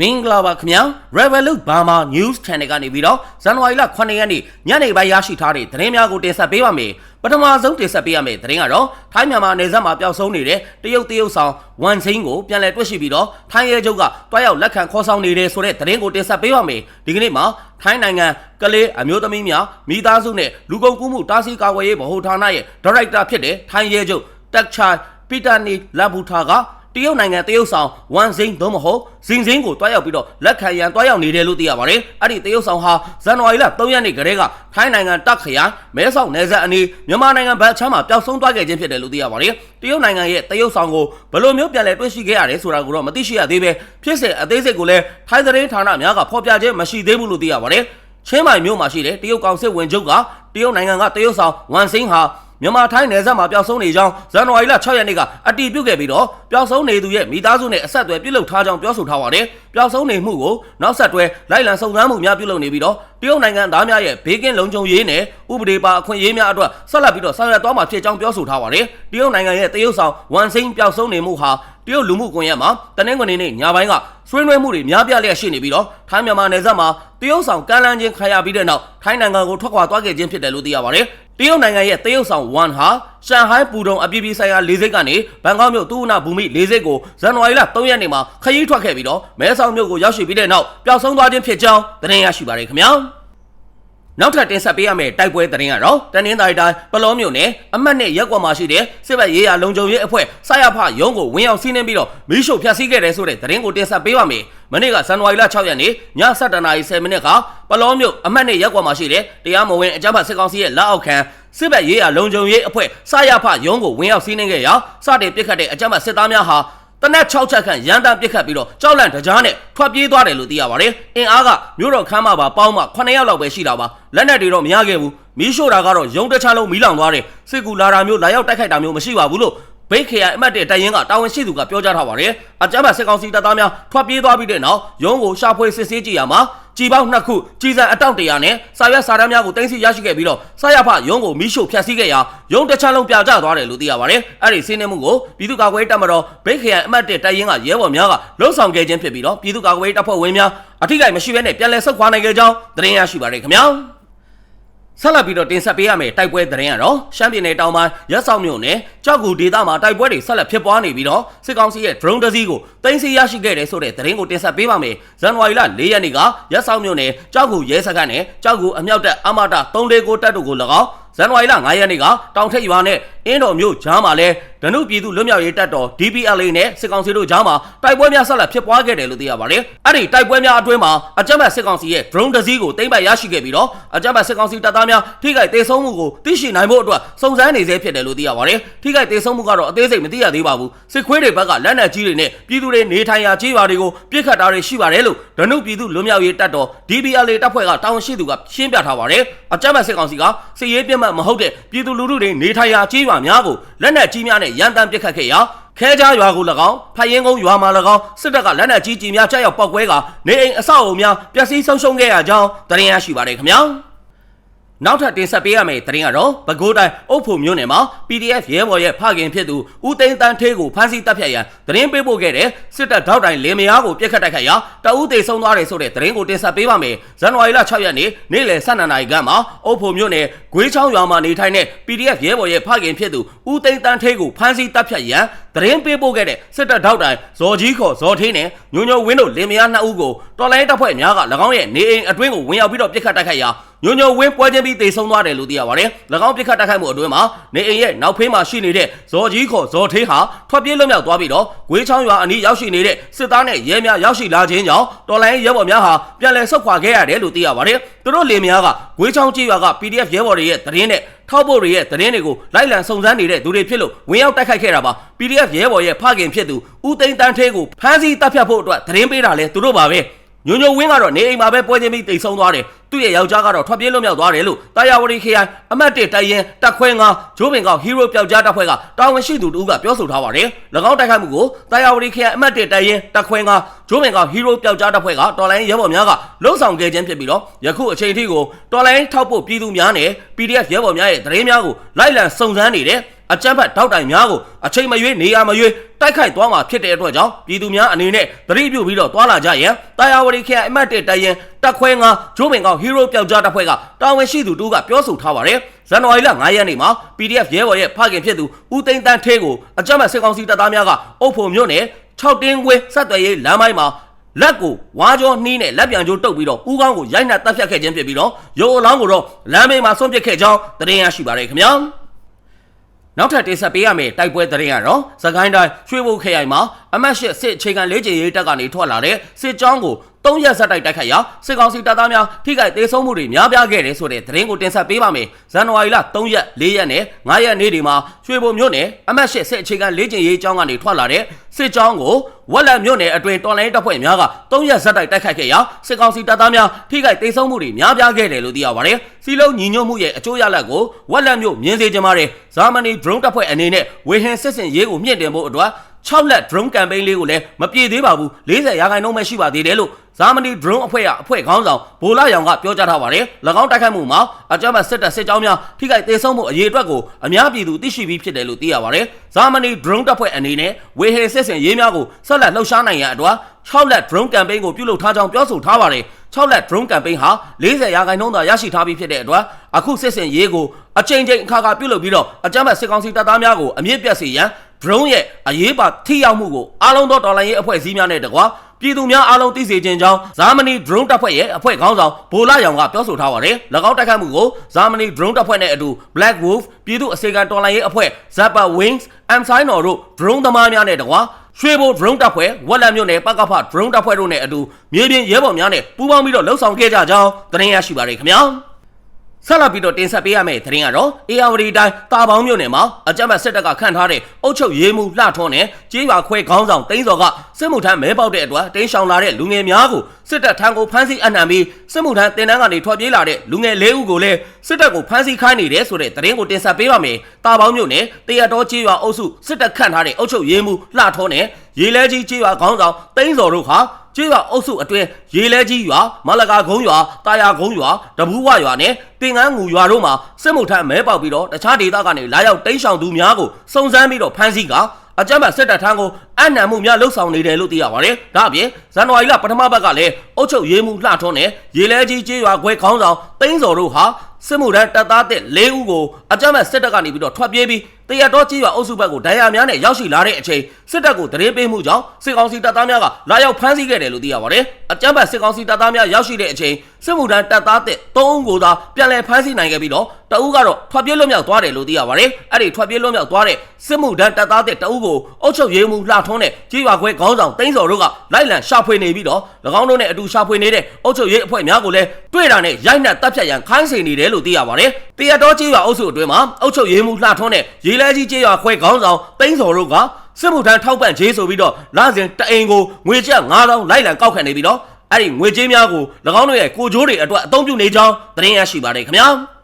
မင်္ဂလာပါခင်ဗျာ Revolut Burma News Channel ကနေပြီးတော့ဇန်နဝါရီလ9ရက်နေ့ညနေပိုင်းရရှိထားတဲ့သတင်းများကိုတင်ဆက်ပေးပါမယ်ပထမဆုံးတင်ဆက်ပေးရမယ့်သတင်းကတော့ထိုင်းမြန်မာနယ်စပ်မှာပျောက်ဆုံးနေတဲ့တရုတ်တရုတ်ဆောင်ဝန်ချင်းကိုပြန်လည်တွေ့ရှိပြီးတော့ထိုင်းရဲချုပ်ကတွားရောက်လက်ခံခေါ်ဆောင်နေတဲ့ဆိုတဲ့သတင်းကိုတင်ဆက်ပေးပါမယ်ဒီကနေ့မှာထိုင်းနိုင်ငံကလေးအမျိုးသမီးများမိသားစုနဲ့လူကုန်ကူးမှုတားဆီးကာကွယ်ရေးဗဟိုဌာနရဲ့ဒါရိုက်တာဖြစ်တဲ့ထိုင်းရဲချုပ်တက်ချာပီတာနီလာဘူထာက တရုတ်နိုင်ငံတရုတ်ဆောင်ဝမ်စိန်သို့မဟုတ်ဇင်ဇင်းကိုတွားရောက်ပြီးတော့လက်ခံရန်တွားရောက်နေတယ်လို့သိရပါတယ်။အဲ့ဒီတရုတ်ဆောင်ဟာဇန်နဝါရီလ3ရက်နေ့ကတည်းကထိုင်းနိုင်ငံတက်ခရိုင်မဲဆောက်နယ်စပ်အနီးမြန်မာနိုင်ငံဘက်ချမ်းမှာပျောက်ဆုံးသွားခဲ့ခြင်းဖြစ်တယ်လို့သိရပါတယ်။တရုတ်နိုင်ငံရဲ့တရုတ်ဆောင်ကိုဘယ်လိုမျိုးပြန်လည်တွေ့ရှိခဲ့ရတယ်ဆိုတာကိုတော့မသိရှိရသေးပဲဖြစ်စဉ်အသေးစိတ်ကိုလည်းထိုင်းသတင်းဌာနများကဖော်ပြခြင်းမရှိသေးဘူးလို့သိရပါတယ်။ချင်းမိုင်မြို့မှာရှိတဲ့တရုတ်ကောင်စစ်ဝင်ချုပ်ကတရုတ်နိုင်ငံကတရုတ်ဆောင်ဝမ်စိန်ဟာ မြန်မာထိုင်းနယ်စပ်မှာပျောက်ဆုံးနေကြောင်းဇန်နဝါရီလ6ရက်နေ့ကအတည်ပြုခဲ့ပြီးတော့ပျောက်ဆုံးနေသူရဲ့မိသားစုနဲ့အဆက်အသွယ်ပြုလုပ်ထားကြောင်းပြောဆိုထားပါတယ်။ပျောက်ဆုံးနေမှုကိုနောက်ဆက်တွဲလိုက်လံစုံစမ်းမှုများပြုလုပ်နေပြီးတော့တရုတ်နိုင်ငံသားများရဲ့ဘေးကင်းလုံခြုံရေးနဲ့ဥပဒေပါအခွင့်အရေးများအတွက်ဆက်လက်ပြီးတော့ဆောင်ရွက်သွားမှာဖြစ်ကြောင်းပြောဆိုထားပါတယ်။တရုတ်နိုင်ငံရဲ့တရုတ်ဆောင်ဝန်စိန်ပျောက်ဆုံးနေမှုဟာတရုတ်လူမှုကွန်ရက်မှာတနင်္ဂနွေနေ့ညပိုင်းကဆွေးနွေးမှုတွေများပြားလျက်ရှိနေပြီးတော့ထိုင်းမြန်မာနယ်စပ်မှာတရုတ်ဆောင်ကမ်းလှမ်းခြင်းခံရပြီးတဲ့နောက်ထိုင်းနိုင်ငံကိုထွက်ခွာသွားခဲ့ခြင်းဖြစ်တယ်လို့သိရပါတယ်။ တရုတ်နိုင်ငံရဲ့တရုတ်ဆောင်1ဟာရှန်ဟိုင်းပူတုံအပြည်ပြည်ဆိုင်ရာလေဆိပ်ကနေဘန်ကောက်မြို့တူနာဘူမိလေဆိပ်ကိုဇန်နဝါရီလ3ရက်နေ့မှာခရီးထွက်ခဲ့ပြီးတော့မဲဆောက်မြို့ကိုရောက်ရှိပြီးတဲ့နောက်ပျောက်ဆုံးသွားခြင်းဖြစ်ကြောင်းသတင်းရရှိပါတယ်ခင်ဗျာ။ နောက်ထပ်တင်ဆက်ပေးရမယ့်တိုက်ပွဲသတင်းကတော့တနင်္သာရီတိုင်းပလောမျိုးနယ်အမှတ်နဲ့ရက်ကွက်မှာရှိတဲ့စစ်ဘက်ရေးရာလုံခြုံရေးအဖွဲ့ဆရာဖရုံးကိုဝင်ရောက်စီးနှင်းပြီးတော့မီးရှို့ဖျက်ဆီးခဲ့တယ်ဆိုတဲ့သတင်းကိုတင်ဆက်ပေးပါမယ်။မနေ့ကဇန်နဝါရီလ6ရက်နေ့ည7:00နာရီ10မိနစ်ကပလောမျိုးအမှတ်နဲ့ရက်ကွက်မှာရှိတဲ့တရားမဝင်အကြမ်းဖက်စစ်ကောင်စီရဲ့လက်အောက်ခံစစ်ဘက်ရေးရာလုံခြုံရေးအဖွဲ့ဆရာဖရုံးကိုဝင်ရောက်စီးနှင်းခဲ့ရာစတင်ပစ်ခတ်တဲ့အကြမ်းဖက်စစ်သားများဟာ တနက်6ချက်ခန့်ရန်တမ်းပစ်ခတ်ပြီးတော့ကြောက်လန့်တကြားနဲ့ထွက်ပြေးသွားတယ်လို့သိရပါတယ်။အင်အားကမြို့တော်ခမ်းမပါပေါင်းမှ9ယောက်လောက်ပဲရှိတာပါ။လက်နက်တွေတော့မရခဲ့ဘူး။မီးရှို့တာကတော့ရုံးတခြားလုံးမီးလောင်သွားတယ်။စစ်ကူလာတာမျိုးလာရောက်တိုက်ခိုက်တာမျိုးမရှိပါဘူးလို့ဘိတ်ခရိုင်အမတ်တဲ့တိုင်ရင်ကတာဝန်ရှိသူကပြောကြားထားပါတယ်။အကြမ်းဖက်စစ်ကောင်စီတပ်သားများထွက်ပြေးသွားပြီးတဲ့နောက်ရုံးကိုရှာဖွေစစ်ဆေးကြည့်ရမှာ ကြည်ပေါင်းနှစ်ခုကြီးစံအတောင့်တရာနဲ့စာရွက်စာတမ်းများကိုတင်စီရရှိခဲ့ပြီးတော့ဆရာဖရုံးကိုမီးရှို့ဖျက်ဆီးခဲ့ရာရုံးတစ်ချမ်းလုံးပြကျသွားတယ်လို့သိရပါတယ်။အဲ့ဒီစီးနှင်းမှုကိုပြည်သူ့ကာကွယ်ရေးတပ်မတော်ဘိတ်ခရိုင်အမတ်တဲ့တိုင်ရင်ကရဲဘော်များကလှုံ့ဆော်ခဲ့ခြင်းဖြစ်ပြီးတော့ပြည်သူ့ကာကွယ်ရေးတပ်ဖွဲ့ဝင်များအထိကိမရှိဘဲနဲ့ပြန်လည်ဆုတ်ခွာနိုင်ခဲ့ကြောင်းသတင်းရရှိပါတယ်ခင်ဗျာ။ ဆက်လက်ပြီးတော့တင်ဆက်ပေးရမယ့်တိုက်ပွဲသတင်းကတော့ရှမ်းပြည်နယ်တောင်ပိုင်းရက်ဆောင်မြို့နယ်ကြောက်ကူဒေသမှာတိုက်ပွဲတွေဆက်လက်ဖြစ်ပွားနေပြီးတော့စစ်ကောင်စီရဲ့ drone တစ်စီးကိုတင်စီရရှိခဲ့တယ်ဆိုတဲ့သတင်းကိုတင်ဆက်ပေးပါမယ်။ဇန်နဝါရီလ၄ရက်နေ့ကရက်ဆောင်မြို့နယ်ကြောက်ကူရဲစခန်းနဲ့ကြောက်ကူအမြောက်တပ်အမတာ349တပ်တို့ကို၎င်းဇန်နဝါရီလ9ရက်နေ့ကတောင်ထိပ်ရွာနဲ့အင်းတော်မြို့ကြားမှာလဲဒနုပြည်သူလွတ်မြောက်ရေးတပ်တော် DPLA နဲ့စစ်ကောင်စီတို့ကြားမှာတိုက်ပွဲများဆက်လက်ဖြစ်ပွားခဲ့တယ်လို့သိရပါတယ်။အဲ့ဒီတိုက်ပွဲများအတွင်းမှာအကြမ်းဖက်စစ်ကောင်စီရဲ့ drone တစ်စီးကိုသိမ်းပိုက်ရရှိခဲ့ပြီးတော့အကြမ်းဖက်စစ်ကောင်စီတပ်သားများထိခိုက်ဒေဆုံးမှုကိုသိရှိနိုင်ဖို့အတွက်စုံစမ်းနေဆဲဖြစ်တယ်လို့သိရပါတယ်။ထိခိုက်ဒေဆုံးမှုကတော့အသေးစိတ်မသိရသေးပါဘူး။စစ်ခွေးတွေဘက်ကလက်နက်ကြီးတွေနဲ့ပြည်သူတွေနေထိုင်ရာကြေးရွာတွေကိုပြစ်ခတ်တာတွေရှိပါတယ်လို့ဒနုပြည်သူလွတ်မြောက်ရေးတပ်တော် DPLA တပ်ဖွဲ့ကတာဝန်ရှိသူကရှင်းပြထားပါတယ်။အကြမ်းဖက်စစ်ကောင်စီကစစ်ရေးပြတ်မှတ်မဟုတ်တဲ့ပြည်သူလူထုတွေနေထိုင်ရာကြေးရွာများကိုလက်နက်ကြီးများနဲ့ရန်တမ်းပစ်ခတ်ခဲ့ရာခဲကြားရွာကို၎င်းဖယင်းကုန်းရွာမှာ၎င်းစစ်တပ်ကလက်နက်ကြီးကြီးများကြောက်ရောက်ပောက်ကွဲကနေအိမ်အဆောက်အအုံများပျက်စီးဆုံးရှုံးခဲ့ရကြောင်းသတင်းရရှိပါတယ်ခင်ဗျာ နောက်ထပ်တင်ဆက်ပေးရမယ့်သတင်းကတော့ပဲခူးတိုင်းအုပ်ဖို့မြို့နယ်မှာ PDF ရဲဘော်ရဲ့ဖခင်ဖြစ်သူဦးသိန်းတန်းထေးကိုဖမ်းဆီးတပ်ဖြတ်ရန်သတင်းပေးပို့ခဲ့တဲ့စစ်တပ်ထောက်တိုင်လင်မယားကိုပြစ်ခတ်တိုက်ခိုက်ရာတအူးသေးဆုံးသွားတယ်ဆိုတဲ့သတင်းကိုတင်ဆက်ပေးပါမယ်။ဇန်နဝါရီလ6ရက်နေ့နေ့လယ်12နာရီခန့်မှာအုပ်ဖို့မြို့နယ်ဂွေးချောင်းရွာမှာနေထိုင်တဲ့ PDF ရဲဘော်ရဲ့ဖခင်ဖြစ်သူ ဦးသိန်းတန်းထေးကိုဖမ်းဆီးတပ်ဖြတ်ရန်သတင်းပေးပို့ခဲ့တဲ့စစ်တပ်ထောက်တိုင်ဇော်ကြီးခေါ်ဇော်ထင်းနဲ့ညိုညိုဝင်းတို့လင်မယားနှစ်ဦးကိုတော်လိုင်းတပ်ဖွဲ့များက၎င်းရဲ့နေအိမ်အတွင်းကိုဝင်ရောက်ပြီးတော့ပြစ်ခတ်တိုက်ခိုက်ရာညိုညိုဝင်းပွဲချင်းပြီးတေဆုံးသွားတယ်လို့သိရပါတယ်။၎င်းပြစ်ခတ်တိုက်ခိုက်မှုအတွင်းမှာနေအိမ်ရဲ့နောက်ဖေးမှာရှိနေတဲ့ဇော်ကြီးခေါ်ဇော်ထေးဟာထွက်ပြေးလွတ်မြောက်သွားပြီးတော့ဂွေးချောင်းရွာအနီးရောက်ရှိနေတဲ့စစ်သားနဲ့ရဲများရောက်ရှိလာခြင်းကြောင့်တော်လိုင်းရဲဘော်များဟာပြန်လည်ဆုတ်ခွာခဲ့ရတယ်လို့သိရပါတယ်။သူတို့လင်မယားကဂွေးချောင်းကြေးရွာက PDF ရဲဘော်တွေရဲ့သတင်းနဲ့ ထောက်ဖို့တွေရဲ့သတင်းတွေကိုလိုက်လံစုံစမ်းနေတဲ့သူတွေဖြစ်လို့ဝင်ရောက်တိုက်ခိုက်ခဲ့တာပါ PDF ရဲဘော်ရဲ့ဖခင်ဖြစ်သူဦးသိန်းတန်းသေးကိုဖမ်းဆီးတပ်ဖြတ်ဖို့အတွက်သတင်းပေးတာလဲသူတို့ပါပဲ ညိုညိုဝင်းကတော့နေအိမ်မှာပဲပွဲချင်းပြီးတိတ်ဆုံးသွားတယ်သူ့ရဲ့ယောက်ျားကတော့ထွက်ပြေးလွတ်မြောက်သွားတယ်လို့တာယာဝတီခရိုင်အမတ်1တိုင်ရင်တက်ခွဲငါဂျိုးပင်ကောင်ဟီးရိုးပျောက်ကြားတပ်ဖွဲ့ကတာဝန်ရှိသူတူကပြောဆိုထားပါတယ်၎င်းတိုက်ခိုက်မှုကိုတာယာဝတီခရိုင်အမတ်1တိုင်ရင်တက်ခွဲငါဂျိုးပင်ကောင်ဟီးရိုးပျောက်ကြားတပ်ဖွဲ့ကတော်လိုင်းရဲဘော်များကလှုံ့ဆော်ခဲ့ခြင်းဖြစ်ပြီးတော့ယခုအချိန်ထိကိုတော်လိုင်းထောက်ဖို့ပြည်သူများနဲ့ PDF ရဲဘော်များရဲ့သတင်းများကိုလိုက်လံစုံစမ်းနေတဲ့ အကြမ်းဖက်ထောက်တိုင်များကိုအချိန်မရွေးနေရာမရွေးတိုက်ခိုက်သွားမှာဖြစ်တဲ့အတွက်ကြောင့်ပြည်သူများအနေနဲ့သတိပြုပြီးတော့တွာလာကြရန်တာယာဝတီခရိုင်အမှတ်1တရင်တက်ခွဲငါဂျိုးပင်ကောင်ဟီးရိုးပျောက်ကြားတပ်ဖွဲ့ကတာဝန်ရှိသူတို့ကပြောဆိုထားပါတယ်ဇန်နဝါရီလ9ရက်နေ့မှာ PDF ရဲဘော်ရဲ့ဖခင်ဖြစ်သူဦးသိန်းတန်းထေးကိုအကြမ်းဖက်စစ်ကောင်စီတပ်သားများကအုပ်ဖို့မြို့နယ်6တင်းခွေဆက်သွယ်ရေးလမ်းပိုင်းမှာလက်ကိုဝါကြောနှီးနဲ့လက်ပြန်ကျိုးတုပ်ပြီးတော့ဦးကောင်းကိုရိုက်နှက်တပ်ဖြတ်ခဲ့ခြင်းဖြစ်ပြီးတော့ရုပ်အလောင်းကိုတော့လမ်းဘေးမှာဆွန့်ပစ်ခဲ့ကြောင်းသတင်းရရှိပါတယ်ခင်ဗျာ နောက်ထပ်တင်ဆက်ပေးရမယ့်တိုက်ပွဲသတင်းကတော့စကိုင်းတိုင်းရွှေဘုတ်ခရိုင်မှာအမတ်ရှစ်စစ်အခြေခံလေးကျင်ရေးတပ်ကနေထွက်လာတဲ့စစ်ကြောင်းကို ၃ရက်ဆက်တိုက်တိုက်ခိုက်ရာစစ်ကောင်စီတပ်သားများထိခိုက်ဒေဆုံးမှုတွေများပြားခဲ့တယ်ဆိုတဲ့သတင်းကိုတင်ဆက်ပေးပါမယ်။ဇန်နဝါရီလ3ရက်4ရက်နဲ့5ရက်နေ့တွေမှာရွှေဘုံမြို့နယ်အမတ်ရှစ်စစ်အခြေခံလေးကျင်ရေးကြောင်းကနေထွက်လာတဲ့စစ်ကြောင်းကိုဝက်လက်မြို့နယ်အတွင်းတော်လိုင်းတပ်ဖွဲ့များက3ရက်ဆက်တိုက်တိုက်ခိုက်ခဲ့ရာစစ်ကောင်စီတပ်သားများထိခိုက်ဒေဆုံးမှုတွေများပြားခဲ့တယ်လို့သိရပါတယ်။စီလုံးညီညွတ်မှုရဲ့အကျိုးရလဒ်ကိုဝက်လက်မြို့မြင်းစေချင်ပါတယ်။ဇာမနီ drone တပ်ဖွဲ့အနေနဲ့ဝေဟင်စစ်စင်ရေးကိုမြင့်တင်ဖို့အတွက် 6လက် drone campaign လေးကိုလည်းမပြည့်သေးပါဘူး40ရာခိုင်နှုန်းပဲရှိပါသေးတယ်လို့ဇာမနီ drone အဖွဲ့ရအဖွဲ့ခေါင်းဆောင်ဘိုလာရောင်ကပြောကြားထားပါတယ်၎င်းတိုက်ခိုက်မှုမှာအကြမ်းဖက်စစ်တပ်စစ်ကြောင်းများထိခိုက်ဒေဆုံးမှုအရေးအတွက်ကိုအများပြည်သူသိရှိပြီးဖြစ်တယ်လို့သိရပါတယ်ဇာမနီ drone တပ်ဖွဲ့အနေနဲ့ဝေဟင်စစ်စင်ရေးများကိုဆက်လက်လှုပ်ရှားနိုင်ရန်အတွက်6လက် drone campaign ကိုပြုလုပ်ထားကြောင်းပြောဆိုထားပါတယ်6လက် drone campaign ဟာ40ရာခိုင်နှုန်းသာရရှိထားပြီးဖြစ်တဲ့အတွက်အခုစစ်စင်ရေးကိုအချိန်ချင်းအခါခါပြုလုပ်ပြီးတော့အကြမ်းဖက်စစ်ကောင်စီတပ်သားများကိုအမြင့်ပြတ်စေရန် drone ရဲ့အရေးပါထိရောက်မှုကိုအားလုံးသောဒေါ်လာရေးအဖွဲ့အစည်းများနဲ့တကွာပြည်သူများအားလုံးသိစေခြင်းကြောင့်ဇာမနီ drone တပ်ဖွဲ့ရဲ့အဖွဲ့ခေါင်းဆောင်ဘိုလာရောင်ကပြောဆိုထားပါတယ်။၎င်းတိုက်ခိုက်မှုကိုဇာမနီ drone တပ်ဖွဲ့နဲ့အတူ Black Wolf ပြည်သူအစေခံတော်လှန်ရေးအဖွဲ့ Zappa Wings M Signer တို့ drone သမားများနဲ့တကွာရွှေဘို drone တပ်ဖွဲ့ဝက်လက်မြို့နယ်ပကဖ drone တပ်ဖွဲ့တို့နဲ့အတူမြေပြင်ရဲဘော်များနဲ့ပူးပေါင်းပြီးတော့လှုပ်ဆောင်ခဲ့ကြကြောင်းသတင်းရရှိပါရခင်ဗျာ။ ဆက်လက်ပြီးတော့တင်ဆက်ပေးရမယ့်သတင်းကတော့အေယာဝတီတိုင်းတာပေါင်းမြို့နယ်မှာအကြမ်းဖက်စစ်တပ်ကခန့်ထားတဲ့အုပ်ချုပ်ရေးမှူးလှထွန်းနဲ့ကြေးရွာခွဲခေါင်းဆောင်တိန်းစော်ကစစ်မှုထမ်းမဲပေါက်တဲ့အတွက်တင်းရှောင်လာတဲ့လူငယ်များကိုစစ်တပ်ထံကိုဖမ်းဆီးအနှံပြီးစစ်မှုထမ်းတင်တန်းကနေထွက်ပြေးလာတဲ့လူငယ်၄ဦးကိုလည်းစစ်တပ်ကိုဖမ်းဆီးခိုင်းနေတယ်ဆိုတဲ့သတင်းကိုတင်ဆက်ပေးပါမယ်။တာပေါင်းမြို့နယ်တရတော်ကြေးရွာအုပ်စုစစ်တပ်ခန့်ထားတဲ့အုပ်ချုပ်ရေးမှူးလှထွန်းနဲ့ရေလဲကြီးကြေးရွာခေါင်းဆောင်တိန်းစော်တို့ဟာ ကျေးရွာအုပ်စုအတွင်းရေလဲကြီးရွာမလကာကုန်းရွာတာယာကုန်းရွာတဘူးဝရွာနဲ့တင်ငန်းငူရွာတို့မှာစစ်မှုထမ်းမဲပေါက်ပြီးတော့တခြားဒေသကနေလာရောက်တိမ်းရှောင်သူများကိုစုံစမ်းပြီးတော့ဖမ်းဆီးကအကြမ်းဖက်စစ်တပ်ထမ်းကိုအနံမှုများလှုပ်ဆောင်နေတယ်လို့သိရပါတယ်။ဒါအပြင်ဇန်နဝါရီလပထမပတ်ကလည်းအုတ်ချုပ်ရေးမှုလှထွန်းနဲ့ရေလဲကြီးကျေးရွာခွဲခေါင်းဆောင်တိန်းစော်တို့ဟာ စစ်မှုထမ်းတပ်သားတဲ့၄ဦးကိုအကြမ်းဖက်စစ်တပ်ကနေပြီးတော့ထွက်ပြေးပြီးတရတော်ကြီးရွာအုပ်စုဘက်ကိုဒဏ်ရာများနဲ့ရောက်ရှိလာတဲ့အချိန်စစ်တပ်ကိုတရေပေးမှုကြောင့်စစ်ကောင်စီတပ်သားများကလာရောက်ဖမ်းဆီးခဲ့တယ်လို့သိရပါတယ်။အကြမ်းဖက်စစ်ကောင်စီတပ်သားများရောက်ရှိတဲ့အချိန်စစ်မှုထမ်းတပ်သားတဲ့၃ဦးကိုသာပြန်လည်ဖမ်းဆီးနိုင်ခဲ့ပြီးတော့တအူးကတော့ထွက်ပြေးလွတ်မြောက်သွားတယ်လို့သိရပါတယ်။အဲ့ဒီထွက်ပြေးလွတ်မြောက်သွားတဲ့စစ်မှုထမ်းတပ်သားတဲ့တအူးကိုအုပ်ချုပ်ရေးမှူးလှထွန်းနဲ့ကြီးရွာခွဲခေါင်းဆောင်တင်းစော်တို့ကလိုက်လံရှာဖွေနေပြီးတော့၎င်းတို့နဲ့အတူရှာဖွေနေတဲ့အုပ်ချုပ်ရေးအဖွဲ့များကိုလည်းတွေ့တာနဲ့ရိုက်နှက်တပ်ဖြတ်ရန်ခိုင်းစေနေတယ်လို့သိရပါတယ်။တရတော်ကြီးရွာအုပ်စုအတွင်းမှာအုပ်ချုပ်ရေးမှူးလှထွန်းနဲ့ရေလဲကြီးကြီးရွာခွဲခေါင်းဆောင်တင်းစော်တို့ကစစ်မှုထမ်းထောက်ပံ့ခြင်းဆိုပြီးတော့လစဉ်တအိမ်ကိုငွေကျပ်9000လိုက်လံကောက်ခံနေပြီးတော့အဲ့ဒီငွေကြေးများကို၎င်းတို့ရဲ့ကိုကြိုးတွေအတွက်အသုံးပြုနေကြောင်းသတင်းရရှိပါတယ်ခင်ဗျာ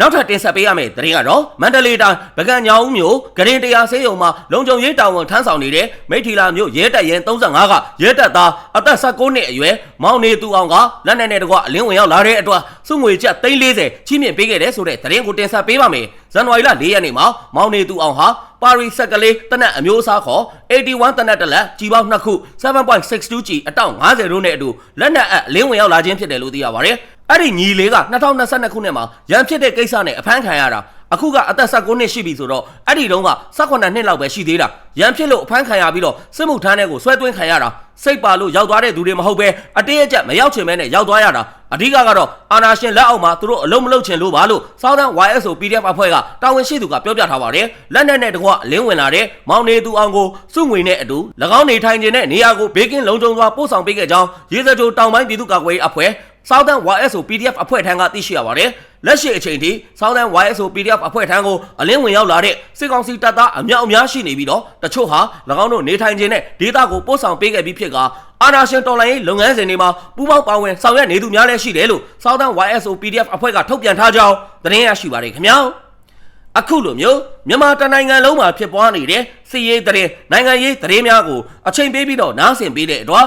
နောက်ထပ်တင်ဆက်ပေးရမယ့်သတင်းကတော့မန္တလေးတိုင်းဗကံညောင်ဦးမြို့ဂရင်တရားဆေးရုံမှာလုံခြုံရေးတာဝန်ထမ်းဆောင်နေတဲ့မိထီလာမြို့ရဲတပ်ရင်35ကရဲတပ်သားအသက်16နှစ်အရွယ်မောင်နေသူအောင်ကလက်နက်နဲ့တကွအလင်းဝင်ရောက်လာတဲ့အတွက်စုငွေကျပ်340ချီးမြှင့်ပေးခဲ့တဲ့ဆိုတဲ့သတင်းကိုတင်ဆက်ပေးပါမယ်ဇန်နဝါရီလ4ရက်နေ့မှာမောင်နေသူအောင်ဟာပါရီဆက်ကလေးတနက်အမျိုးအစားခေါ်81တနက်တလက်ကြီးပေါင်း2ခု 7.62G အတောင့်90တို့နဲ့အတူလက်နက်အလင်းဝင်ရောက်လာခြင်းဖြစ်တယ်လို့သိရပါတယ် အဲ့ဒီညီလေးက2022ခုနှစ်မှာရန်ဖြစ်တဲ့ကိစ္စနဲ့အဖမ်းခံရတာအခုကအသက်16နှစ်ရှိပြီဆိုတော့အဲ့ဒီတုန်းက18နှစ်လောက်ပဲရှိသေးတာရန်ဖြစ်လို့အဖမ်းခံရပြီးတော့စစ်မှုထမ်းတဲ့ကိုဆွဲသွင်းခံရတာစိတ်ပါလို့ရောက်သွားတဲ့သူတွေမဟုတ်ပဲအတေးအကျက်မရောက်ချင်မဲနဲ့ရောက်သွားရတာအဓိကကတော့အာနာရှင်လက်အောက်မှာသူတို့အလုံးမလုံးချင်လို့ပါလို့ Southern YSO PDF အဖွဲ့ကတာဝန်ရှိသူကပြောပြထားပါတယ်လက်နက်နဲ့တကွအလင်းဝင်လာတဲ့မောင်နေသူအောင်ကိုစုငွေနဲ့အတူ၎င်းနေထိုင်ခြင်းနဲ့နေရာကိုဘေးကင်းလုံခြုံစွာပို့ဆောင်ပေးခဲ့ကြောင်းရေစကြိုတောင်ပိုင်းပြည်သူ့ကာကွယ်ရေးအဖွဲ့ Southern YSO PDF အဖွဲ့ထံကသိရှိရပါတယ်လက်ရှိအချိန်ထိ Southern YSO PDF အဖွဲ့ထံကိုအလင်းဝင်ရောက်လာတဲ့စစ်ကောင်စီတပ်သားအများအများရှိနေပြီးတော့တချို့ဟာ၎င်းတို့နေထိုင်ခြင်းနဲ့ဒေသကိုပို့ဆောင်ပေးခဲ့ပြီးဖြစ်ကအာနာရှင်တော်လိုင်းရေးလုပ်ငန်းစဉ်တွေမှာပူးပေါင်းပါဝင်ဆောင်ရွက်နေသူများလည်းရှိတယ်လို့ Southern YSO PDF အဖွဲ့ကထုတ်ပြန်ထားကြောင်းသတင်းရရှိပါတယ်ခင်ဗျာအခုလိုမျိုးမြန်မာတနိုင်ငံလုံးမှာဖြစ်ပွားနေတဲ့စီးရေးတဲ့နိုင်ငံရေးသတင်းများကိုအချိန်ပေးပြီးတော့နားဆင်ပေးတဲ့အတွက်